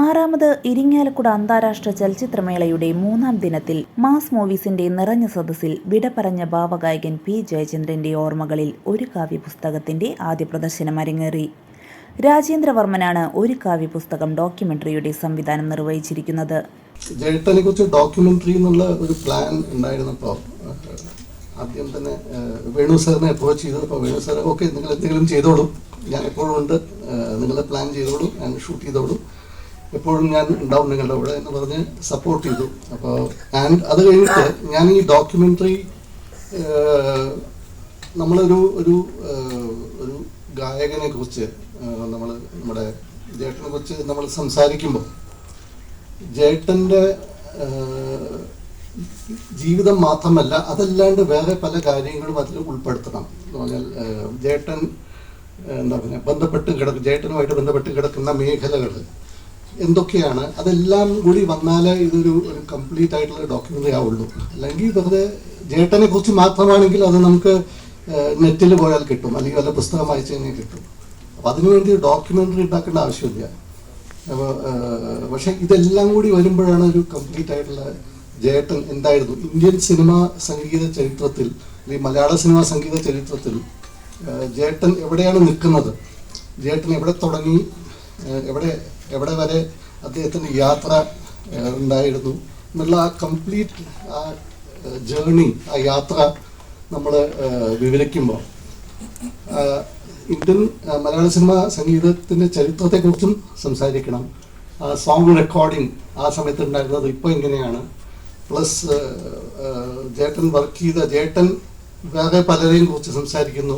ആറാമത് ഇരിങ്ങാലക്കുട അന്താരാഷ്ട്ര ചലച്ചിത്രമേളയുടെ മൂന്നാം ദിനത്തിൽ മാസ് മൂവീസിന്റെ നിറഞ്ഞ സദസ്സിൽ വിട പറഞ്ഞ ഭാവഗായകൻ പി ജയചന്ദ്രന്റെ ഓർമ്മകളിൽ ഒരു കാവ്യപുസ്തകത്തിന്റെ ആദ്യ പ്രദർശനം അരങ്ങേറി. രാജേന്ദ്രവർമ്മനാണ് ഒരു കാവ്യപുസ്തകം ഡോക്യുമെന്ററിയുടെ സംവിധാനം നിർവഹിച്ചിരിക്കുന്നത്. ജേട്ടനെ കുറിച്ച് ഡോക്യുമെന്ററി എന്നുള്ള ഒരു പ്ലാൻ ഉണ്ടായിരുന്നപ്പോൾ ആദ്യം തന്നെ വേണു സാറിനെ അപ്രോച്ച് ചെയ്തപ്പോൾ വേണു സാർ ഓക്കെ നിങ്ങൾ എന്തെങ്കിലും ചെയ്തോളൂ. ഞാൻ എപ്പോഴും ഉണ്ട്. നിങ്ങൾ പ്ലാൻ ചെയ്തോളൂ. ഞാൻ ഷൂട്ട് ചെയ്തോളൂ. എപ്പോഴും ഞാൻ ഉണ്ടാവും നിങ്ങളുടെ കൂടെ എന്ന് പറഞ്ഞ് സപ്പോർട്ട് ചെയ്തു. അപ്പോൾ ആൻഡ് അത് കഴിഞ്ഞിട്ട് ഞാൻ ഈ ഡോക്യുമെന്ററി നമ്മളൊരു ഒരു ഒരു ഗായകനെ കുറിച്ച് നമ്മൾ നമ്മുടെ ജേട്ടനെ കുറിച്ച് നമ്മൾ സംസാരിക്കുമ്പോൾ ജേട്ടന്റെ ജീവിതം മാത്രമല്ല അതല്ലാണ്ട് വേറെ പല കാര്യങ്ങളും അതിൽ ഉൾപ്പെടുത്തണം എന്ന് പറഞ്ഞാൽ ജേട്ടൻ എന്താ പറയുക ബന്ധപ്പെട്ട് കിടക്കും ജേട്ടനുമായിട്ട് ബന്ധപ്പെട്ട് കിടക്കുന്ന മേഖലകൾ എന്തൊക്കെയാണ്? അതെല്ലാം കൂടി വന്നാലേ ഇതൊരു ഒരു കംപ്ലീറ്റ് ആയിട്ടുള്ള ഡോക്യുമെന്ററി ആവുള്ളൂ. അല്ലെങ്കിൽ വെറുതെ ജേട്ടനെ കുറിച്ച് മാത്രമാണെങ്കിൽ അത് നമുക്ക് നെറ്റിൽ പോയാൽ കിട്ടും. അല്ലെങ്കിൽ വല്ല പുസ്തകം വായിച്ചു കഴിഞ്ഞാൽ കിട്ടും. അപ്പം അതിനുവേണ്ടി ഡോക്യുമെന്ററി ഉണ്ടാക്കേണ്ട ആവശ്യമില്ല. അപ്പോൾ പക്ഷെ ഇതെല്ലാം കൂടി വരുമ്പോഴാണ് ഒരു കംപ്ലീറ്റ് ആയിട്ടുള്ള ജേട്ടൻ എന്തായിരുന്നു? ഇന്ത്യൻ സിനിമ സംഗീത ചരിത്രത്തിൽ അല്ലെങ്കിൽ മലയാള സിനിമ സംഗീത ചരിത്രത്തിൽ ജേട്ടൻ എവിടെയാണ് നിൽക്കുന്നത്? ജേട്ടൻ എവിടെ തുടങ്ങി? എവിടെ എവിടെ വരെ അദ്ദേഹത്തിന്റെ യാത്ര ഉണ്ടായിരുന്നു. എന്നുള്ള ആ കംപ്ലീറ്റ് ആ ജേണി ആ യാത്ര നമ്മൾ വിവരിക്കുമ്പോൾ ഇന്ത്യൻ മലയാള സിനിമ സംഗീതത്തിന്റെ ചരിത്രത്തെക്കുറിച്ചും സംസാരിക്കണം. ആ സോങ് റെക്കോർഡിങ് ആ സമയത്ത് ഉണ്ടായിരുന്നത് ഇപ്പോൾ എങ്ങനെയാണ്? പ്ലസ് ജേട്ടൻ വർക്ക് ചെയ്ത ജേട്ടൻ വേറെ പലരെയും കുറിച്ച് സംസാരിക്കുന്നു.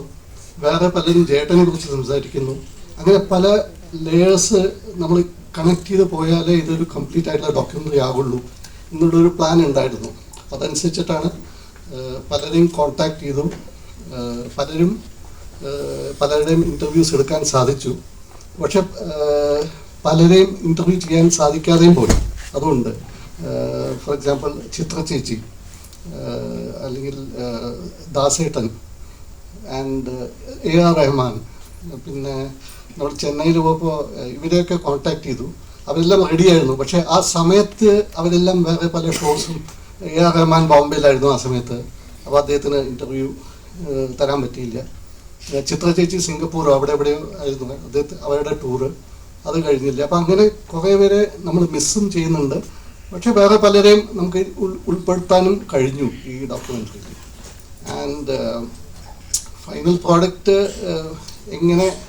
വേറെ പലരും ജേട്ടനെ കുറിച്ച് സംസാരിക്കുന്നു. അങ്ങനെ പല ലേയേഴ്സ് നമ്മൾ കണക്ട് ചെയ്ത് പോയാലേ ഇതൊരു കംപ്ലീറ്റ് ആയിട്ടുള്ള ഡോക്യുമെന്ററി ആവുള്ളൂ എന്നുള്ളൊരു പ്ലാൻ ഉണ്ടായിരുന്നു. അതനുസരിച്ചിട്ടാണ് പലരെയും കോണ്ടാക്ട് ചെയ്തു പലരും പലരുടെയും ഇന്റർവ്യൂസ് എടുക്കാൻ സാധിച്ചു. പക്ഷെ പലരെയും ഇന്റർവ്യൂ ചെയ്യാൻ സാധിക്കാതെയും പോയി. അതുകൊണ്ട് ഫോർ എക്സാമ്പിൾ ചിത്ര ചേച്ചി അല്ലെങ്കിൽ ദാസേട്ടൻ ആൻഡ് എ ആർ റഹ്മാൻ പിന്നെ നമ്മൾ ചെന്നൈയിൽ പോയപ്പോൾ ഇവരെയൊക്കെ കോൺടാക്ട് ചെയ്തു. അവരെല്ലാം റെഡിയായിരുന്നു പക്ഷേ ആ സമയത്ത് അവരെല്ലാം വേറെ പല ഷോസും എ ആർ റഹ്മാൻ ബോംബെയിലായിരുന്നു ആ സമയത്ത്. അപ്പോൾ അദ്ദേഹത്തിന് ഇന്റർവ്യൂ തരാൻ പറ്റിയില്ല. ചിത്ര ചേച്ചി സിംഗപ്പൂരോ അവിടെ എവിടെയോ ആയിരുന്നു. അദ്ദേഹത്തെ അവരുടെ ടൂറ് അത് കഴിഞ്ഞില്ല. അപ്പം അങ്ങനെ കുറേ പേരെ നമ്മൾ മിസ്സും ചെയ്യുന്നുണ്ട്. പക്ഷേ വേറെ പലരെയും നമുക്ക് ഉൾ- ഉൾപ്പെടുത്താനും കഴിഞ്ഞു ഈ ഡോക്യുമെന്ററിയിൽ ആൻഡ് ഫൈനൽ പ്രോഡക്റ്റ് എങ്ങനെ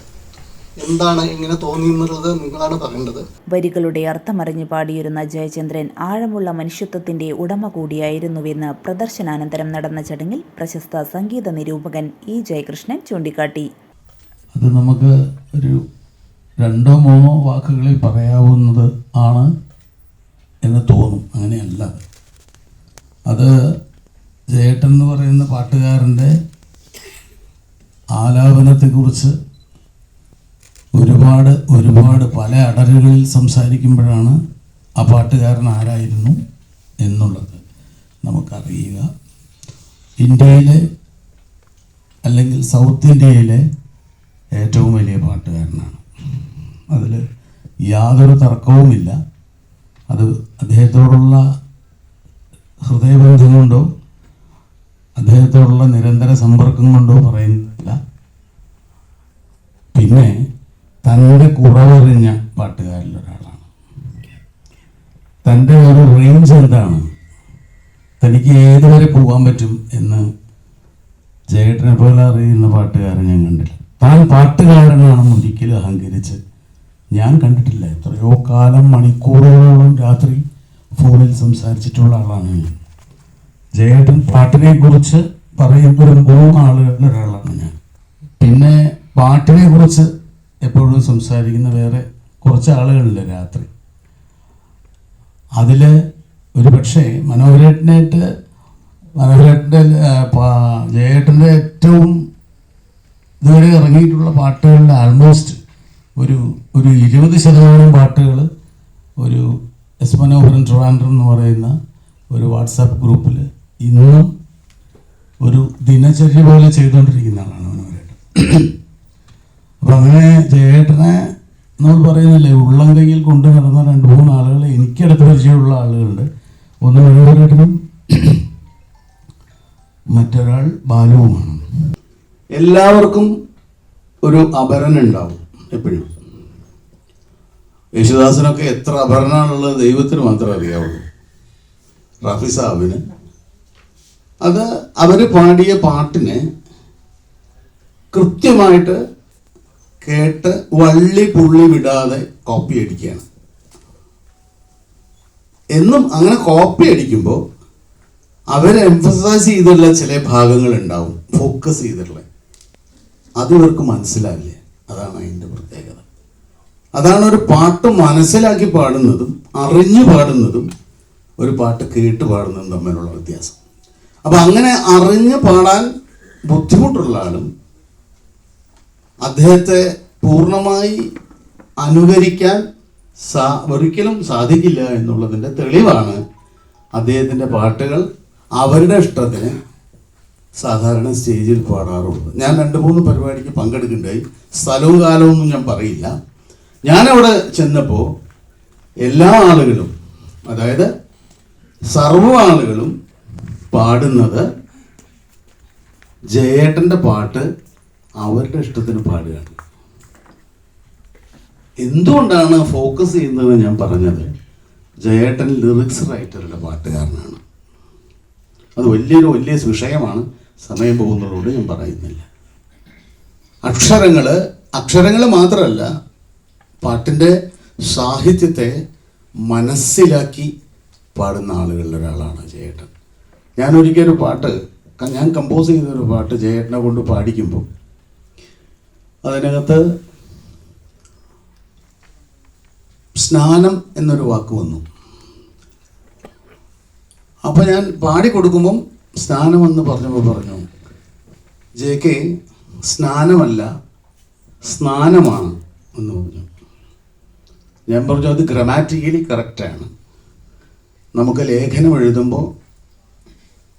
എന്താണ് ഇങ്ങനെ തോന്നി എന്നുള്ളത് നിങ്ങളാണ് പറയേണ്ടത്. വരികളുടെ അർത്ഥമറിഞ്ഞു പാടിയിരുന്ന ജയചന്ദ്രൻ ആഴമുള്ള മനുഷ്യത്വത്തിന്റെ ഉടമ കൂടിയായിരുന്നുവെന്ന് പ്രദർശനാനന്തരം നടന്ന ചടങ്ങിൽ പ്രശസ്ത സംഗീത നിരൂപകൻ ഇ ജയകൃഷ്ണൻ ചൂണ്ടിക്കാട്ടി. അത് നമുക്ക് ഒരു രണ്ടോ മൂന്നോ വാക്കുകളിൽ പറയാവുന്നത് ആണ് എന്ന് തോന്നും. അങ്ങനെയല്ല. അത്. അത് ജേട്ടൻ എന്ന് പറയുന്ന പാട്ടുകാരന്റെ ആലാപനത്തെക്കുറിച്ച് ഒരുപാട് ഒരുപാട് പല അടരുകളിൽ സംസാരിക്കുമ്പോഴാണ് ആ പാട്ടുകാരൻ ആരായിരുന്നു എന്നുള്ളത് നമുക്കറിയുക. ഇന്ത്യയിലെ അല്ലെങ്കിൽ സൗത്ത് ഇന്ത്യയിലെ ഏറ്റവും വലിയ പാട്ടുകാരനാണ്. അതിൽ യാതൊരു തർക്കവുമില്ല. അത് അദ്ദേഹത്തോടുള്ള ഹൃദയബന്ധം കൊണ്ടോ അദ്ദേഹത്തോടുള്ള നിരന്തര സമ്പർക്കം കൊണ്ടോ പറയുന്നില്ല പിന്നെ തന്റെ കുറവറിഞ്ഞ പാട്ടുകാരിൽ ഒരാളാണ് തന്റെ ഒരു റേഞ്ച് എന്താണ്? തനിക്ക് ഏതുവരെ പോകാൻ പറ്റും എന്ന് ജയേട്ടനെ പോലെ അറിയുന്ന പാട്ടുകാരൻ ഞാൻ കണ്ടില്ല. താൻ പാട്ടുകാരനാണെന്ന് ഒരിക്കലും അഹങ്കരിച്ച് ഞാൻ കണ്ടിട്ടില്ല. എത്രയോ കാലം മണിക്കൂറുകളോളം രാത്രി ഫോണിൽ സംസാരിച്ചിട്ടുള്ള ആളാണ് ഞാൻ. ജയേട്ടൻ പാട്ടിനെ കുറിച്ച് പറയുമ്പോഴും മൂന്ന് ആളുകളിൽ ഒരാളാണ് ഞാൻ. പിന്നെ പാട്ടിനെ കുറിച്ച് എപ്പോഴും സംസാരിക്കുന്ന വേറെ കുറച്ച് ആളുകളില്ല രാത്രി അതിൽ ഒരു പക്ഷേ മനോഹരേട്ടനായിട്ട് മനോഹരേട്ടന്റെ ജയേട്ടന്റെ ഏറ്റവും ഇതുവരെ ഇറങ്ങിയിട്ടുള്ള പാട്ടുകളുടെ ആൾമോസ്റ്റ് ഒരു ഒരു ഇരുപത് ശതമാനം പാട്ടുകൾ ഒരു എസ് മനോഹരൻ ട്രിവാൻഡ്രം എന്ന് പറയുന്ന ഒരു വാട്സാപ്പ് ഗ്രൂപ്പിൽ ഇന്നും ഒരു ദിനചര്യ പോലെ ചെയ്തുകൊണ്ടിരിക്കുന്ന ആളാണ് മനോഹരേട്ടൻ അപ്പം അങ്ങനെ ജയേട്ടനെ നമ്മൾ പറയുന്നില്ലേ ഉള്ളം കയ്യിൽ കൊണ്ടു നടന്ന രണ്ട് മൂന്ന് ആളുകൾ എനിക്കടുത്ത് പരിചയമുള്ള ആളുകളുണ്ട്. ഒന്ന് മുഴുവനും മറ്റൊരാൾ ബാലുവുമാണ്. എല്ലാവർക്കും ഒരു അപരൻ ഉണ്ടാവും എപ്പോഴും. യേശുദാസിനൊക്കെ എത്ര അപരനാണുള്ളത് ദൈവത്തിന് മാത്രമേ അറിയാവുള്ളൂ റഫി സാബിന്. അത് അവർ പാടിയ പാട്ടിനെ കൃത്യമായിട്ട് കേട്ട് വള്ളി പുള്ളി വിടാതെ കോപ്പി അടിക്കുകയാണ്. എന്നും അങ്ങനെ കോപ്പി അടിക്കുമ്പോൾ അവർ എംഫസൈസ് ചെയ്തുള്ള ചില ഭാഗങ്ങൾ ഉണ്ടാവും ഫോക്കസ് ചെയ്തിട്ടുള്ള. അത് ഇവർക്ക് മനസ്സിലാവില്ല. അതാണ് അതിന്റെ പ്രത്യേകത. അതാണ് ഒരു പാട്ട് മനസ്സിലാക്കി പാടുന്നതും അറിഞ്ഞു പാടുന്നതും ഒരു പാട്ട് കേട്ട് പാടുന്നതും തമ്മിലുള്ള വ്യത്യാസം. അപ്പം അങ്ങനെ അറിഞ്ഞ് പാടാൻ ബുദ്ധിമുട്ടുള്ള ആളും അദ്ദേഹത്തെ പൂർണമായി അനുകരിക്കാൻ സാ ഒരിക്കലും സാധിക്കില്ല എന്നുള്ളതിന്റെ തെളിവാണ് അദ്ദേഹത്തിന്റെ പാട്ടുകൾ. അവരുടെ ഇഷ്ടത്തിന് സാധാരണ സ്റ്റേജിൽ പാടാറുള്ളത് ഞാൻ രണ്ട് മൂന്ന് പരിപാടിക്ക് പങ്കെടുക്കുന്നുണ്ടായി. സ്ഥലവും കാലവും ഒന്നും ഞാൻ പറയില്ല. ഞാനവിടെ ചെന്നപ്പോൾ എല്ലാ ആളുകളും അതായത് സർവ ആളുകളും പാടുന്നത് ജയേട്ടന്റെ പാട്ട് അവരുടെ ഇഷ്ടത്തിന് പാടുകയാണ്. എന്തുകൊണ്ടാണ് ഫോക്കസ് ചെയ്യുന്നത് ഞാൻ പറഞ്ഞത്? ജയേട്ടൻ ലിറിക്സ് റൈറ്ററുടെ പാട്ടുകാരനാണ്. അത് വലിയൊരു വലിയ വിഷയമാണ്. സമയം പോകുന്നതോട് ഞാൻ പറയുന്നില്ല. അക്ഷരങ്ങൾ അക്ഷരങ്ങൾ മാത്രമല്ല പാട്ടിന്റെ സാഹിത്യത്തെ മനസ്സിലാക്കി പാടുന്ന ആളുകളിൽ ഒരാളാണ് ജയേട്ടൻ. ഞാൻ ഒരിക്കൽ ഒരു പാട്ട് ഞാൻ കമ്പോസ് ചെയ്തൊരു പാട്ട് ജയേട്ടനെ കൊണ്ട് പാടിക്കുമ്പോൾ അതിനകത്ത് സ്നാനം എന്നൊരു വാക്ക് വന്നു. അപ്പോൾ ഞാൻ പാടി കൊടുക്കുമ്പം സ്നാനം എന്ന് പറഞ്ഞപ്പോൾ പറഞ്ഞു ജെ കെ സ്നാനമല്ല സ്നാനമാണ് എന്ന് പറഞ്ഞു. ഞാൻ പറഞ്ഞു അത് ഗ്രമാറ്റിക്കലി കറക്റ്റാണ് നമുക്ക് ലേഖനം എഴുതുമ്പോൾ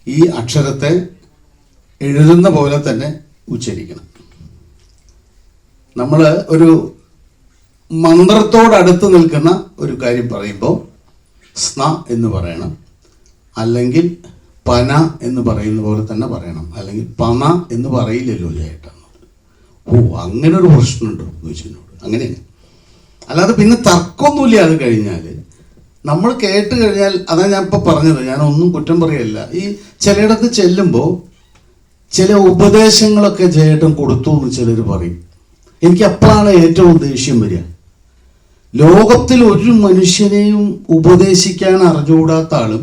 ഈ അക്ഷരത്തെ എഴുതുന്ന പോലെ തന്നെ ഉച്ചരിക്കണം. നമ്മൾ ഒരു മന്ത്രത്തോടടുത്ത് നിൽക്കുന്ന ഒരു കാര്യം പറയുമ്പോൾ സ്ന എന്ന് പറയണം. അല്ലെങ്കിൽ പന എന്ന് പറയുന്ന പോലെ തന്നെ പറയണം. അല്ലെങ്കിൽ പന എന്ന് പറയില്ലല്ലോ ചേട്ടാ ഓ അങ്ങനെ ഒരു പ്രശ്നമുണ്ടോ? ചോദിച്ചതിനോട് അങ്ങനെയാണ് അല്ലാതെ പിന്നെ തർക്കമൊന്നുമില്ല അത് കഴിഞ്ഞാൽ നമ്മൾ കേട്ട് കഴിഞ്ഞാൽ അതാണ് ഞാൻ ഇപ്പം പറഞ്ഞത്. ഞാനൊന്നും കുറ്റം പറയല്ല. ഈ ചിലയിടത്ത് ചെല്ലുമ്പോൾ ചില ഉപദേശങ്ങളൊക്കെ ജയേട്ടൻ കൊടുത്തു എന്ന് ചിലർ പറയും. എനിക്ക് അപ്പോഴാണ് ഏറ്റവും ദേഷ്യം വരിക. ലോകത്തിൽ ഒരു മനുഷ്യനെയും ഉപദേശിക്കാൻ അറിഞ്ഞുകൂടാത്ത ആളും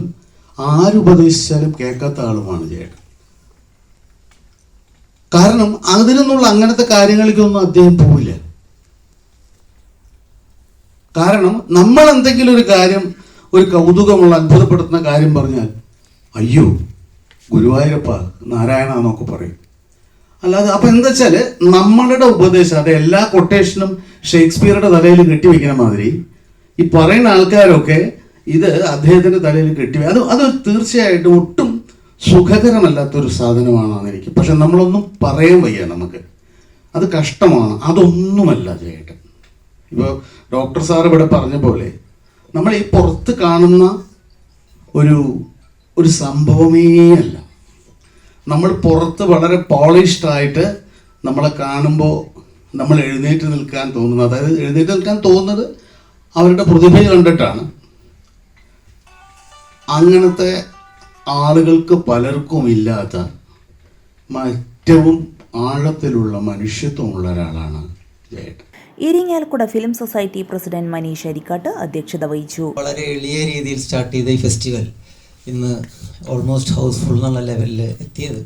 ആരുപദേശിച്ചാലും കേൾക്കാത്ത ആളുമാണ് ചേട്ടൻ കാരണം അതിൽ നിന്നുള്ള അങ്ങനത്തെ കാര്യങ്ങളിലേക്കൊന്നും അദ്ദേഹം പോവില്ല. കാരണം നമ്മൾ എന്തെങ്കിലും ഒരു കാര്യം ഒരു കൗതുകമുള്ള അത്ഭുതപ്പെടുത്തുന്ന കാര്യം പറഞ്ഞാൽ അയ്യോ ഗുരുവായൂരപ്പ നാരായണ എന്നൊക്കെ പറയും. അല്ലാതെ അപ്പൊ എന്താ വെച്ചാൽ നമ്മളുടെ ഉപദേശം അത് എല്ലാ കൊട്ടേഷനും ഷേക്സ്പിയറുടെ തലയിൽ കെട്ടിവെക്കുന്ന മാതിരി ഈ പറയുന്ന ആൾക്കാരൊക്കെ ഇത് അദ്ദേഹത്തിന്റെ തലയിൽ കെട്ടി അത് അത് തീർച്ചയായിട്ടും ഒട്ടും സുഖകരമല്ലാത്തൊരു സാധനമാണെന്ന് എനിക്ക്. പക്ഷെ നമ്മളൊന്നും പറയാൻ വയ്യ നമുക്ക്. അത് കഷ്ടമാണ്. അതൊന്നുമല്ല ചേട്ടൻ ഇപ്പോൾ ഡോക്ടർ സാർ ഇവിടെ പറഞ്ഞ പോലെ നമ്മൾ ഈ പുറത്ത് കാണുന്ന ഒരു ഒരു സംഭവമേ അല്ല. നമ്മൾ പുറത്ത് വളരെ പോളിഷ്ഡ് ആയിട്ട് നമ്മളെ കാണുമ്പോൾ നമ്മൾ എഴുന്നേറ്റ് നിൽക്കാൻ തോന്നുന്നു അതായത് എഴുന്നേറ്റ് നിൽക്കാൻ തോന്നുന്നത് അവരുടെ പ്രതിഭ കണ്ടിട്ടാണ്. അങ്ങനത്തെ ആളുകൾക്ക് പലർക്കും ഇല്ലാത്ത ഏറ്റവും ആഴത്തിലുള്ള മനുഷ്യത്വമുള്ള ഒരാളാണ് ജയേട്ടൻ. Irinjalakuda film society president Manish Arikkattu അധ്യക്ഷത വഹിച്ചു. വളരെ എളിയ രീതിയിൽ സ്റ്റാർട്ട് ചെയ്ത ഈ ഫെസ്റ്റിവൽ. ഇന്ന് ഓൾമോസ്റ്റ് ഹൗസ് ഫുൾ എന്നുള്ള ലെവലിൽ എത്തിയത്.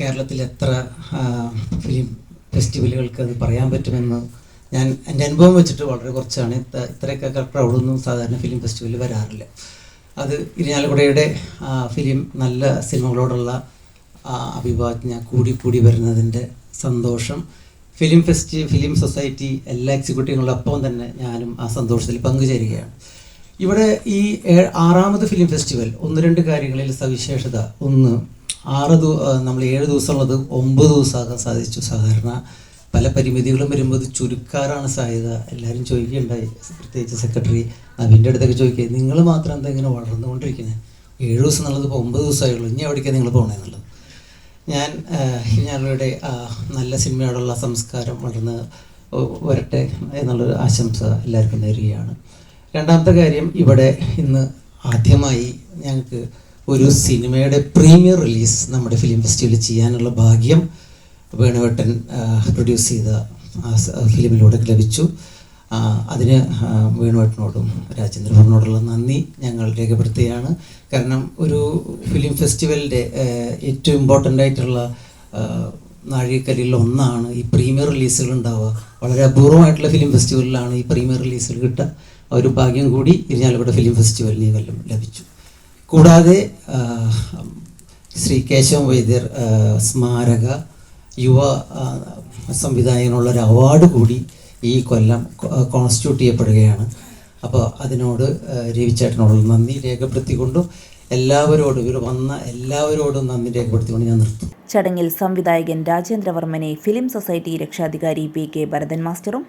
കേരളത്തിൽ എത്ര ഫിലിം ഫെസ്റ്റിവലുകൾക്ക് അത് പറയാൻ പറ്റുമെന്ന് ഞാൻ എന്റെ അനുഭവം വെച്ചിട്ട് വളരെ കുറച്ചാണ്. ഇത്ര ഇത്രയൊക്കെ ക്രൗഡൊന്നും സാധാരണ ഫിലിം ഫെസ്റ്റിവലിൽ വരാറില്ല. അത് ഇരിഞ്ഞാലക്കുടയുടെ ഫിലിം നല്ല സിനിമകളോടുള്ള അഭിവാജ്ഞ കൂടി കൂടി വരുന്നതിന്റെ സന്തോഷം. ഫിലിം ഫെസ്റ്റ് ഫിലിം സൊസൈറ്റി എല്ലാ എക്സിക്യൂട്ടീവുകളൊപ്പം തന്നെ ഞാനും ആ സന്തോഷത്തിൽ പങ്കുചേരുകയാണ്. ഇവിടെ ഈ ആറാമത് ഫിലിം ഫെസ്റ്റിവൽ ഒന്ന് രണ്ട് കാര്യങ്ങളിൽ സവിശേഷത. ഒന്ന് ആറ് ദു നമ്മൾ ഏഴ് ദിവസമുള്ളത് ഒമ്പത് ദിവസമാകാൻ സാധിച്ചു. സാധാരണ പല പരിമിതികളും വരുമ്പോൾ ചുരുക്കാറാണ് സാധ്യത. എല്ലാവരും ചോദിക്കുകയുണ്ടായി പ്രത്യേകിച്ച് സെക്രട്ടറി നവീന്റെ അടുത്തൊക്കെ ചോദിക്കുക നിങ്ങൾ മാത്രം എന്താ ഇങ്ങനെ വളർന്നുകൊണ്ടിരിക്കുന്നത് ഏഴ് ദിവസം എന്നുള്ളത് ഇപ്പോൾ ഒമ്പത് ദിവസമായുള്ളൂ ഇനി എവിടേക്കാണ് നിങ്ങൾ പോകണമെന്നുള്ളത് ഞാൻ ഞങ്ങളുടെ നല്ല സിനിമയോടുള്ള സംസ്കാരം വളർന്ന് വരട്ടെ എന്നുള്ളൊരു ആശംസ എല്ലാവർക്കും നേരുകയാണ്. രണ്ടാമത്തെ കാര്യം ഇവിടെ ഇന്ന് ആദ്യമായി ഞങ്ങൾക്ക് ഒരു സിനിമയുടെ പ്രീമിയർ റിലീസ് നമ്മുടെ ഫിലിം ഫെസ്റ്റിവലിൽ ചെയ്യാനുള്ള ഭാഗ്യം വേണുവേട്ടൻ പ്രൊഡ്യൂസ് ചെയ്ത ഫിലിമിലൂടെ ലഭിച്ചു. അതിന് വേണുവട്ടനോടും രാജേന്ദ്രഭവനോടുള്ള നന്ദി. ഞങ്ങൾ രേഖപ്പെടുത്തുകയാണ്. കാരണം ഒരു ഫിലിം ഫെസ്റ്റിവലിന്റെ ഏറ്റവും ഇമ്പോർട്ടന്റ് ആയിട്ടുള്ള നാഴികക്കല്ലിൽ ഒന്നാണ് ഈ പ്രീമിയർ റിലീസുകൾ ഉണ്ടാവുക. വളരെ അപൂർവമായിട്ടുള്ള ഫിലിം ഫെസ്റ്റിവലിലാണ് ഈ പ്രീമിയർ റിലീസുകൾ കിട്ടുക. ഒരു ഭാഗ്യം കൂടി ഇരിഞ്ഞാലക്കുട ഫിലിം ഫെസ്റ്റിവലിന് ഈ കൊല്ലം ലഭിച്ചു. കൂടാതെ ശ്രീ കേശവ വൈദ്യർ സ്മാരക യുവ സംവിധായകനുള്ള ഒരു അവാർഡ് കൂടി ഈ കൊല്ലം കോൺസ്റ്റിറ്റ്യൂട്ട് ചെയ്യപ്പെടുകയാണ്. അപ്പോൾ അതിനോട് രവിച്ചേട്ടനോടുള്ള നന്ദി രേഖപ്പെടുത്തിക്കൊണ്ടും എല്ലാവരോടും ഇവർ വന്ന എല്ലാവരോടും നന്ദി രേഖപ്പെടുത്തിക്കൊണ്ട് ഞാൻ നിർത്തും ചടങ്ങിൽ സംവിധായകൻ രാജേന്ദ്രവർമ്മനെ ഫിലിം സൊസൈറ്റി രക്ഷാധികാരി പി കെ ഭരതൻ മാസ്റ്ററും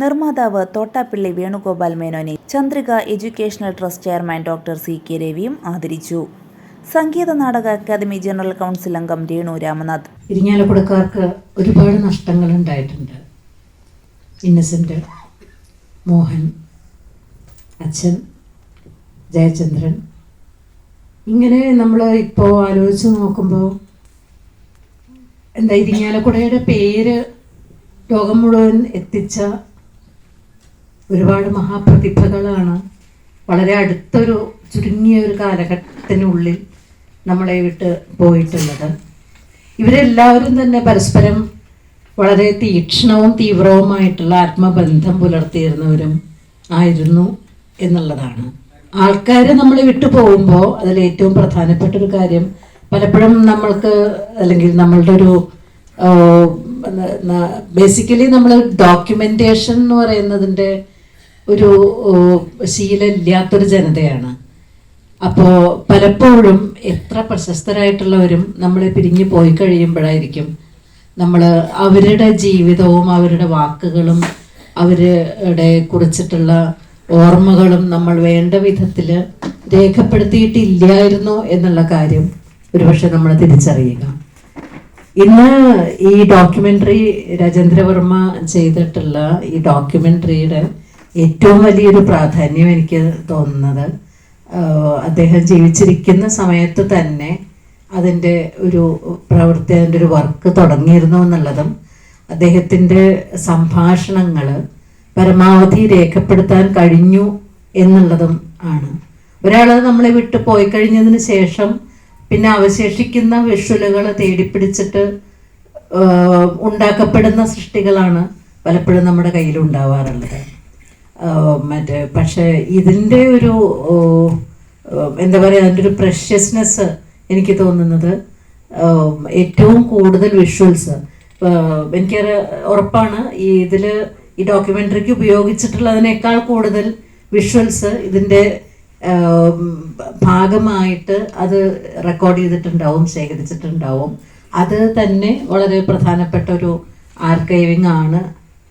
നിർമ്മാതാവ് Thottappilly Venugopal മേനോനെ Chandrika educational trust chairman doctor C K രവിയും ആദരിച്ചു. Sangeetha Nataka academy general council അംഗം രേണു രാമനാഥ്. ഇരിങ്ങാലക്കുടക്കാർക്ക് ഒരുപാട് നഷ്ടങ്ങൾ ഉണ്ടായിട്ടുണ്ട്. ഇന്നസെന്റ് മോഹൻ അച്ഛൻ ജയചന്ദ്രൻ. ഇങ്ങനെ നമ്മൾ ഇപ്പോൾ ആലോചിച്ച് നോക്കുമ്പോൾ എന്താ ഇരിങ്ങാലക്കുടയുടെ പേര് ലോകം മുഴുവൻ എത്തിച്ച ഒരുപാട് മഹാപ്രതിഭകളാണ്. വളരെ അടുത്തൊരു ചുരുങ്ങിയ ഒരു കാലഘട്ടത്തിനുള്ളിൽ നമ്മളെ വിട്ട് പോയിട്ടുള്ളത്. ഇവരെല്ലാവരും തന്നെ പരസ്പരം വളരെ തീക്ഷ്ണവും തീവ്രവുമായിട്ടുള്ള ആത്മബന്ധം പുലർത്തിയിരുന്നവരും ആയിരുന്നു എന്നുള്ളതാണ്. ആൾക്കാരെ നമ്മൾ വിട്ടു പോകുമ്പോൾ അതിൽ ഏറ്റവും പ്രധാനപ്പെട്ട ഒരു കാര്യം പലപ്പോഴും നമ്മൾക്ക് അല്ലെങ്കിൽ നമ്മളുടെ ഒരു ബേസിക്കലി നമ്മൾ ഡോക്യുമെന്റേഷൻ എന്ന് പറയുന്നതിന്റെ ഒരു ശീലമില്ലാത്തൊരു ശീലം ജനതയാണ്. അപ്പോൾ പലപ്പോഴും എത്ര പ്രശസ്തരായിട്ടുള്ളവരും നമ്മളെ പിരിഞ്ഞു പോയി കഴിയുമ്പോഴായിരിക്കും നമ്മൾ അവരുടെ ജീവിതവും അവരുടെ വാക്കുകളും അവരുടെ കുറിച്ചിട്ടുള്ള ഓർമ്മകളും നമ്മൾ വേണ്ട വിധത്തിൽ രേഖപ്പെടുത്തിയിട്ടില്ലായിരുന്നു എന്നുള്ള കാര്യം ഒരുപക്ഷെ നമ്മൾ തിരിച്ചറിയുക. ഇന്ന് ഈ ഡോക്യുമെന്ററി രാജേന്ദ്രവർമ്മ ചെയ്തിട്ടുള്ള ഈ ഡോക്യുമെന്ററിയുടെ ഏറ്റവും വലിയൊരു പ്രാധാന്യം എനിക്ക് തോന്നുന്നത് അദ്ദേഹം ജീവിച്ചിരിക്കുന്ന സമയത്ത് തന്നെ അതിന്റെ ഒരു പ്രവൃത്തി അതിന്റെ ഒരു വർക്ക് തുടങ്ങിയിരുന്നു എന്നുള്ളതും അദ്ദേഹത്തിന്റെ സംഭാഷണങ്ങൾ പരമാവധി രേഖപ്പെടുത്താൻ കഴിഞ്ഞു എന്നുള്ളതും ആണ്. ഒരാൾ നമ്മളെ വിട്ട് പോയി കഴിഞ്ഞതിന് ശേഷം പിന്നെ അവശേഷിക്കുന്ന വിഷ്വലുകൾ തേടിപ്പിടിച്ചിട്ട് ഉണ്ടാക്കപ്പെടുന്ന സൃഷ്ടികളാണ് പലപ്പോഴും നമ്മുടെ ആഹ് മറ്റേ പക്ഷേ ഇതിന്റെ ഒരു എന്താ പറയുക അതിന്റെ ഒരു പ്രഷ്യസ്നെസ് എനിക്ക് തോന്നുന്നത് ഏറ്റവും കൂടുതൽ വിഷ്വൽസ് എനിക്ക് ഉറപ്പാണ് ഈ ഇതിൽ ഈ ഡോക്യുമെന്ററിക്ക് ഉപയോഗിച്ചിട്ടുള്ളതിനേക്കാൾ കൂടുതൽ വിഷ്വൽസ് ഇതിന്റെ ഭാഗമായിട്ട് അത് റെക്കോർഡ് ചെയ്തിട്ടുണ്ടാവും ശേഖരിച്ചിട്ടുണ്ടാവും. അത് തന്നെ വളരെ പ്രധാനപ്പെട്ട ഒരു ആർക്കൈവിംഗ് ആണ്.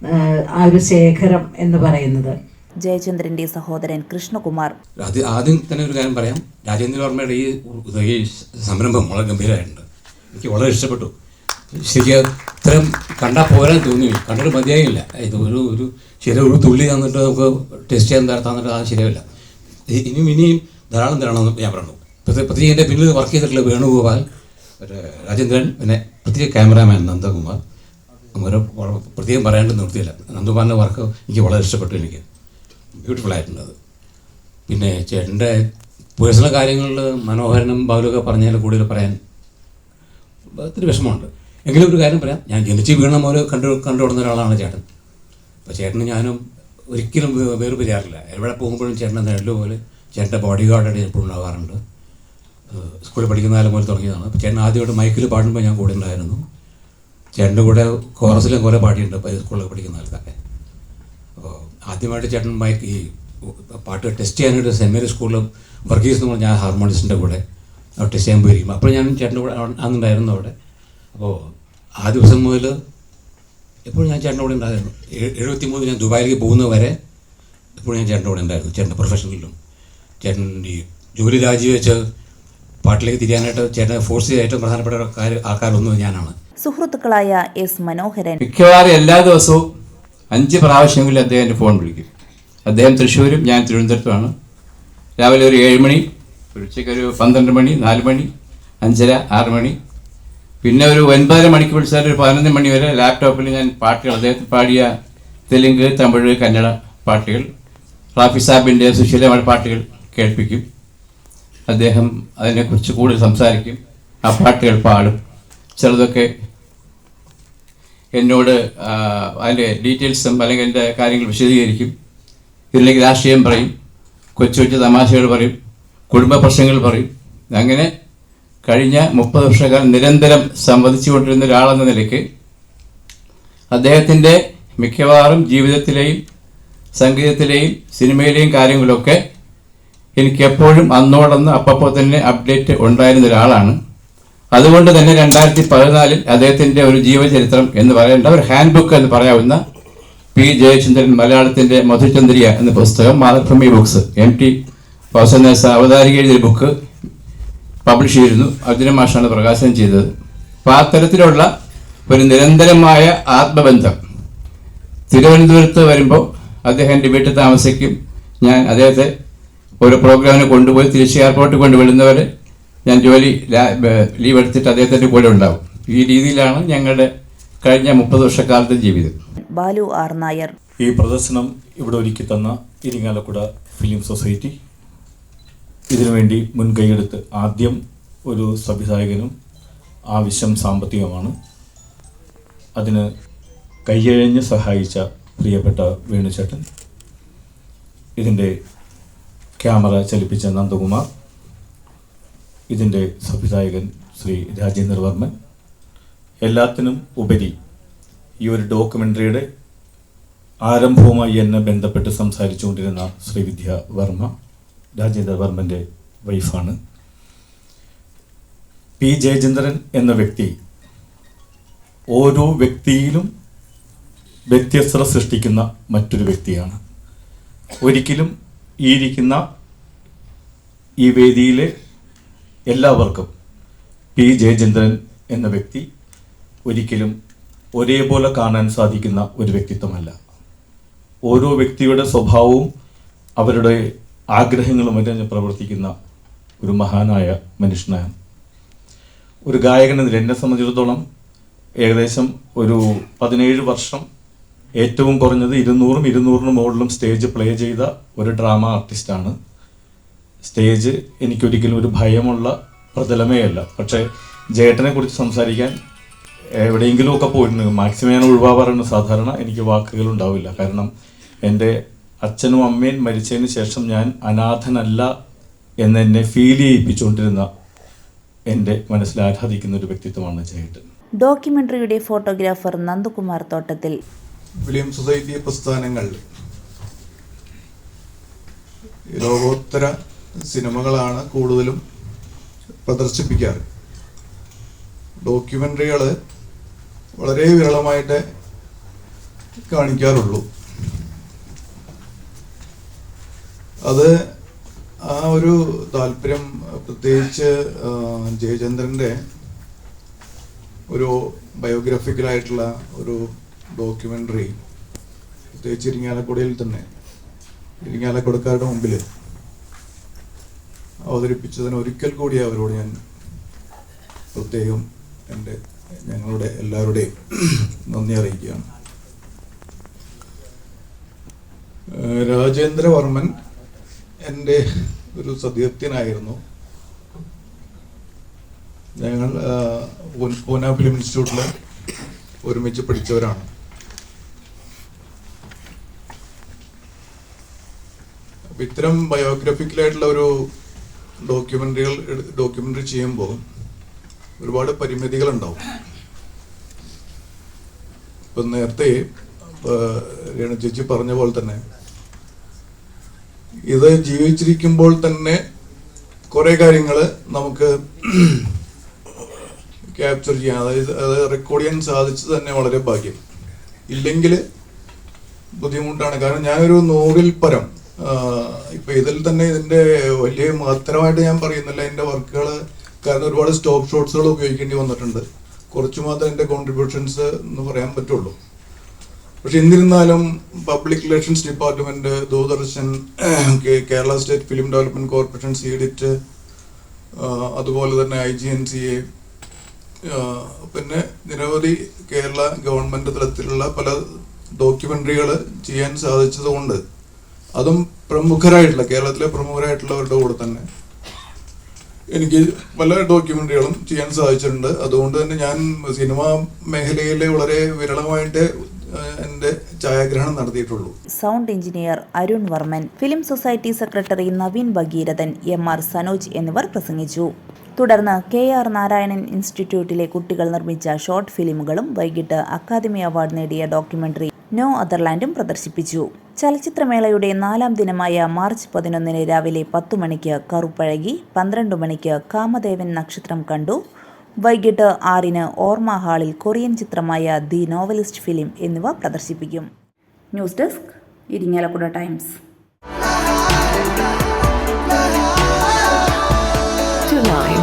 ആ, ഒരു ശേഖരം എന്ന് പറയുന്നത്. ജയചന്ദ്രന്റെ സഹോദരൻ കൃഷ്ണകുമാർ. അത് ആദ്യം തന്നെ ഒരു കാര്യം പറയാം. രാജേന്ദ്ര വർമ്മയുടെ ഈ ഈ സംരംഭം വളരെ ഗംഭീരമായിട്ടുണ്ട്. എനിക്ക് വളരെ ഇഷ്ടപ്പെട്ടു. ശരിക്കും ഇത്രയും കണ്ടാൽ പോരാൻ തോന്നി കണ്ടിട്ട് മതിയായില്ല. ഇത് ഒരു ഒരു ശരി ഒരു തുള്ളി തന്നിട്ട് നമുക്ക് ടെസ്റ്റ് ചെയ്യാൻ തന്നിട്ട് അത് ശരിയാവില്ല. ഇനിയും ഇനിയും ധാരാളം ധാരാളം ഞാൻ പറഞ്ഞു പ്രത്യേക പ്രത്യേകിച്ച് എന്റെ പിന്നിൽ വർക്ക് ചെയ്തിട്ടുള്ള വേണുഗോപാൽ രാജേന്ദ്രൻ പിന്നെ പ്രത്യേക ക്യാമറാമാൻ നന്ദകുമാർ. വളരെ പ്രത്യേകം പറയാണ്ട് നിർത്തിയില്ല. നന്ദുപാലിന്റെ വർക്ക് എനിക്ക് വളരെ ഇഷ്ടപ്പെട്ടു എനിക്ക്. ബ്യൂട്ടിഫുൾ ആയിട്ടുണ്ട് അത്. പിന്നെ ചേട്ടന്റെ പേഴ്സണൽ കാര്യങ്ങളിൽ മനോഹരനും ബാലുവൊക്കെ പറഞ്ഞാൽ കൂടുതൽ പറയാൻ ഒത്തിരി വിഷമമുണ്ട്. എങ്കിലും ഒരു കാര്യം പറയാം. ഞാൻ ജനിച്ച് വീണ പോലെ കണ്ടു കണ്ടുകൊടുന്ന ഒരാളാണ് ചേട്ടൻ. അപ്പോൾ ചേട്ടന് ഞാനും ഒരിക്കലും വേറെ പിരിയാറില്ല എവിടെ പോകുമ്പോഴും ചേട്ടന്റെ നിഴൽ പോലെ ചേട്ടന്റെ ബോഡി ഗാർഡായിട്ട് എപ്പോഴും ഉണ്ടാകാറുണ്ട് സ്കൂളിൽ പഠിക്കുന്ന കാലം പോലെ തുടങ്ങിയതാണ്. അപ്പോൾ ചേട്ടൻ ആദ്യമായിട്ട് മൈക്കിൽ പാടുമ്പോൾ ഞാൻ കൂടെ ഉണ്ടായിരുന്നു. ചേട്ടന്റെ കൂടെ കോറസിലും കുറേ സ്കൂളിലൊക്കെ സ്കൂളിൽ പഠിക്കുന്ന കാലത്തൊക്കെ. അപ്പോൾ ആദ്യമായിട്ട് ചേട്ടൻ മൈക്ക് ഈ പാട്ട് ടെസ്റ്റ് ചെയ്യാനായിട്ട് മേരി സ്കൂളിൽ വർക്ക് ചെയ്യുന്ന ഞാൻ ഹാർമോണിസ്റ്റിന്റെ കൂടെ ടെസ്റ്റ് ചെയ്യാൻ പോയിരിക്കും. അപ്പോൾ ഞാൻ ചേട്ടന്റെ കൂടെ അന്നുണ്ടായിരുന്നു അവിടെ. അപ്പോൾ ആ ദിവസം മുതൽ എപ്പോഴും ഞാൻ ചേട്ടന്റെ കൂടെ ഉണ്ടായിരുന്നു. എഴുപത്തി മൂന്ന് ഞാൻ ദുബായിലേക്ക് പോകുന്നത് വരെ എപ്പോഴും ഞാൻ ചേട്ടന്റെ കൂടെ ഉണ്ടായിരുന്നു. ചേട്ടന്റെ പ്രൊഫഷണലിലും. ചേട്ടൻ ഈ ജോലി രാജിവെച്ച് പാട്ടിലേക്ക് തിരിയാനായിട്ട് ചേട്ടനെ ഫോഴ്സ് ചെയ്ത ഏറ്റവും പ്രധാനപ്പെട്ട ആൾക്കാരൊന്നും ഞാനാണ്. സുഹൃത്തുക്കളായ എസ് മനോഹരൻ. മിക്കവാറും എല്ലാ ദിവസവും അഞ്ച് പ്രാവശ്യമെങ്കിലും അദ്ദേഹം എന്റെ ഫോൺ വിളിക്കും. അദ്ദേഹം തൃശ്ശൂരും ഞാൻ തിരുവനന്തപുരത്തുമാണ്. രാവിലെ ഒരു ഏഴ് മണി ഉച്ചയ്ക്ക് ഒരു പന്ത്രണ്ട് മണി നാല് മണി അഞ്ചര ആറ് മണി. പിന്നെ ഒരു ഒൻപതര മണിക്ക് വിളിച്ചാൽ ഒരു പതിനൊന്ന് മണി വരെ ലാപ്ടോപ്പിൽ ഞാൻ പാട്ടുകൾ അദ്ദേഹത്തിന് പാടിയ തെലുങ്ക് തമിഴ് കന്നഡ പാട്ടുകൾ റാഫി സാബിന്റെ സുശീലമായ പാട്ടുകൾ കേൾപ്പിക്കും. അദ്ദേഹം അതിനെക്കുറിച്ച് കൂടുതൽ സംസാരിക്കും. ആ പാട്ടുകൾ പാടും. ചിലതൊക്കെ എന്നോട് അതിന്റെ ഡീറ്റെയിൽസും അല്ലെങ്കിൽ എന്റെ കാര്യങ്ങൾ വിശദീകരിക്കും. ഇതിലേക്ക് രാഷ്ട്രീയം പറയും കൊച്ചു കൊച്ചു തമാശകൾ പറയും കുടുംബ പ്രശ്നങ്ങൾ പറയും. അങ്ങനെ കഴിഞ്ഞ മുപ്പത് വർഷക്കാലം നിരന്തരം സംവദിച്ചു കൊണ്ടിരുന്ന ഒരാളെന്ന നിലയ്ക്ക് അദ്ദേഹത്തിന്റെ മിക്കവാറും ജീവിതത്തിലെയും സംഗീതത്തിലെയും സിനിമയിലെയും കാര്യങ്ങളൊക്കെ എനിക്കെപ്പോഴും അന്നോടന്ന് അപ്പപ്പോൾ തന്നെ അപ്ഡേറ്റ് ഉണ്ടായിരുന്ന ഒരാളാണ്. അതുകൊണ്ട് തന്നെ രണ്ടായിരത്തി പതിനാലിൽ അദ്ദേഹത്തിന്റെ ഒരു ജീവചരിത്രം എന്ന് പറയേണ്ട ഒരു ഹാൻഡ് ബുക്ക് എന്ന് പറയാവുന്ന പി. ജയചന്ദ്രൻ മലയാളത്തിന്റെ മധുചന്ദ്രിയ എന്ന പുസ്തകം മാതൃഭൂമി ബുക്സ് എം ടി വാസനേസ അവതാരിക എഴുതിയ ബുക്ക് പബ്ലിഷ് ചെയ്തിരുന്നു. അർജുന മാഷാണ് പ്രകാശനം ചെയ്തത്. അപ്പോൾ അത്തരത്തിലുള്ള ഒരു നിരന്തരമായ ആത്മബന്ധം തിരുവനന്തപുരത്ത് വരുമ്പോൾ അദ്ദേഹം എന്റെ വീട്ടിൽ താമസിക്കും. ഞാൻ അദ്ദേഹത്തെ ഒരു പ്രോഗ്രാമിന് കൊണ്ടുപോയി തിരിച്ച് എയർപോർട്ടിൽ കൊണ്ടുവിടുന്നവരെ ഞാൻ ജോലി ലീവ് എടുത്തിട്ട് അദ്ദേഹത്തിന്റെ കൂടെ ഉണ്ടാവും. ഈ രീതിയിലാണ് ഞങ്ങളുടെ കഴിഞ്ഞ മുപ്പത് വർഷക്കാലത്തെ ജീവിതം. ബാലു ആർ നായർ. ഈ പ്രദർശനം ഇവിടെ ഒരുക്കി തന്ന ഇരിങ്ങാലക്കുട ഫിലിം സൊസൈറ്റി ഇതിനുവേണ്ടി മുൻകൈയെടുത്ത് ആദ്യം ഒരു സംവിധായകനും ആവശ്യം സാമ്പത്തികമാണ് അതിന് കയ്യഴഞ്ഞ് സഹായിച്ച പ്രിയപ്പെട്ട വേണുചേട്ടൻ. ഇതിന്റെ ക്യാമറ ചലിപ്പിച്ച നന്ദകുമാർ. ഇതിന്റെ സംവിധായകൻ ശ്രീ രാജേന്ദ്ര വർമ്മൻ എല്ലാത്തിനും ഉപരി ഈ ഒരു ഡോക്യുമെന്ററിയുടെ ആരംഭവുമായി എന്നെ ബന്ധപ്പെട്ട് സംസാരിച്ചുകൊണ്ടിരുന്ന ശ്രീവിദ്യ വർമ്മ രാജേന്ദ്ര വർമ്മന്റെ വൈഫാണ്. പി. ജയചന്ദ്രൻ എന്ന വ്യക്തി ഓരോ വ്യക്തിയിലും വ്യത്യസ്തത സൃഷ്ടിക്കുന്ന മറ്റൊരു വ്യക്തിയാണ്. ഒരിക്കലും ഈ ഇരിക്കുന്ന ഈ വേദിയിലെ എല്ലാവർക്കും പി. ജയചന്ദ്രൻ എന്ന വ്യക്തി ഒരിക്കലും ഒരേപോലെ കാണാൻ സാധിക്കുന്ന ഒരു വ്യക്തിത്വമല്ല. ഓരോ വ്യക്തിയുടെ സ്വഭാവവും അവരുടെ ആഗ്രഹങ്ങളും മറ്റും പ്രവർത്തിക്കുന്ന ഒരു മഹാനായ മനുഷ്യനാണ്. ഒരു ഗായകൻ എന്നതിൽ എന്നെ സംബന്ധിച്ചിടത്തോളം ഏകദേശം ഒരു പതിനേഴ് വർഷം ഏറ്റവും കുറഞ്ഞത് ഇരുന്നൂറും ഇരുന്നൂറിനും മുകളിലും സ്റ്റേജ് പ്ലേ ചെയ്ത ഒരു ഡ്രാമ ആർട്ടിസ്റ്റാണ് സ്റ്റേജ് എനിക്കൊരിക്കലും ഒരു ഭയമുള്ള പ്രതലമേ അല്ല പക്ഷേ ജേട്ടനെ കുറിച്ച് സംസാരിക്കാൻ എവിടെയെങ്കിലും ഒക്കെ പോയിരുന്നു. മാക്സിമം ഞാൻ ഒഴിവാറുണ്ട് സാധാരണ എനിക്ക് വാക്കുകൾ ഉണ്ടാവില്ല. കാരണം എന്റെ അച്ഛനും അമ്മയും മരിച്ചതിന് ശേഷം ഞാൻ അനാഥനല്ല എന്ന് എന്നെ ഫീൽ ചെയ്യിപ്പിച്ചുകൊണ്ടിരുന്ന എന്റെ മനസ്സിൽ ആരാധിക്കുന്ന ഒരു വ്യക്തിത്വമാണ് ജേട്ടൻ. ഡോക്യുമെന്ററിയുടെ ഫോട്ടോഗ്രാഫർ നന്ദകുമാർ തോട്ടത്തിൽ. ഫിലിം സൊസൈറ്റി പ്രസ്ഥാനങ്ങൾ. ലോകോത്തര സിനിമകളാണ് കൂടുതലും പ്രദർശിപ്പിക്കാറ്. ഡോക്യുമെന്ററികൾ വളരെ വിരളമായിട്ട് കാണിക്കാറുള്ളൂ. അത് ആ ഒരു താല്പര്യം പ്രത്യേകിച്ച് ജയചന്ദ്രന്റെ ഒരു ബയോഗ്രഫിക്കലായിട്ടുള്ള ഒരു ഡോക്യുമെന്ററി പ്രത്യേകിച്ച് ഇരിങ്ങാലക്കുടയിൽ തന്നെ. ഇരിങ്ങാലക്കുടക്കാരുടെ മുമ്പിൽ അവതരിപ്പിച്ചതിന് ഒരിക്കൽ കൂടി അവരോട് ഞാൻ പ്രത്യേകം എന്റെ ഞങ്ങളുടെ എല്ലാവരുടെയും നന്ദി അറിയിക്കുകയാണ്. രാജേന്ദ്രവർമ്മൻ എന്റെ ഒരു സതീർത്ഥ്യനായിരുന്നു ഞങ്ങൾ പൂന- ഫിലിം ഇൻസ്റ്റിറ്റ്യൂട്ടിൽ ഒരുമിച്ച് പഠിച്ചവരാണ്. ഇത്തരം ബയോഗ്രഫിക്കലായിട്ടുള്ള ഒരു ഡോക്യുമെന്ററികൾ ഡോക്യുമെന്ററി ചെയ്യുമ്പോൾ ഒരുപാട് പരിമിതികളുണ്ടാവും. ഇപ്പം നേരത്തെ രേണു ചേച്ചി പറഞ്ഞ പോലെ തന്നെ ഇത് ജീവിച്ചിരിക്കുമ്പോൾ തന്നെ കുറേ കാര്യങ്ങൾ നമുക്ക് ക്യാപ്ചർ ചെയ്യാൻ അതായത് അത് റെക്കോർഡ് ചെയ്യാൻ സാധിച്ചത് തന്നെ വളരെ ഭാഗ്യം. ഇല്ലെങ്കിൽ ബുദ്ധിമുട്ടാണ്. കാരണം ഞാനൊരു നൂറിൽ പരം ഇപ്പൊ ഇതിൽ തന്നെ ഇതിന്റെ വലിയ മഹത്തരമായിട്ട് ഞാൻ പറയുന്നില്ല. എന്റെ വർക്കുകൾ കാരണം ഒരുപാട് സ്റ്റോപ്പ് ഷോട്ട്സുകൾ ഉപയോഗിക്കേണ്ടി വന്നിട്ടുണ്ട്. കുറച്ച് മാത്രം എന്റെ കോൺട്രിബ്യൂഷൻസ് എന്ന് പറയാൻ പറ്റുള്ളൂ. പക്ഷെ എന്നിരുന്നാലും public relations department Doordarshan Kerala state film development corporation CDIT അതുപോലെ തന്നെ I G N C A പിന്നെ നിരവധി കേരള ഗവൺമെന്റ് തലത്തിലുള്ള പല ഡോക്യുമെന്ററികൾ ചെയ്യാൻ സാധിച്ചതുകൊണ്ട് അതും പ്രമുഖരായിട്ടുള്ള കേരളത്തിലെ പ്രമുഖരായിട്ടുള്ളവരുടെ കൂടെ തന്നെ എനിക്ക് പല ഡോക്യുമെന്ററികളും ചെയ്യാൻ സാധിച്ചിട്ടുണ്ട്. അതുകൊണ്ട് തന്നെ ഞാൻ സിനിമാ മേഖലയിലെ വളരെ വിരളമായിട്ട് എന്റെ ഛായാഗ്രഹണം നടത്തിയിട്ടുള്ളൂ. Sound engineer Arun Varman film society secretary Naveen Bhagirathan M R Sanoj എന്നിവർ പ്രസംഗിച്ചു. തുടർന്ന് കെ ആർ നാരായണൻ ഇൻസ്റ്റിറ്റ്യൂട്ടിലെ കുട്ടികൾ നിർമ്മിച്ച ഷോർട്ട് ഫിലിമുകളും വൈകിട്ട് അക്കാദമി അവാർഡ് നേടിയ ഡോക്യുമെന്ററി നോ അതർലാൻഡും പ്രദർശിപ്പിച്ചു. ചലച്ചിത്രമേളയുടെ നാലാം ദിനമായ മാർച്ച് പതിനൊന്നിന് രാവിലെ പത്തു മണിക്ക് കറുപ്പഴകി പന്ത്രണ്ട് മണിക്ക് കാമദേവൻ നക്ഷത്രം കണ്ടു. വൈകിട്ട് ആറിന് ഓർമ്മ ഹാളിൽ കൊറിയൻ ചിത്രമായ ദി നോവലിസ്റ്റ് ഫിലിം എന്നിവ പ്രദർശിപ്പിക്കും. News desk Irinjalakuda times. To Line,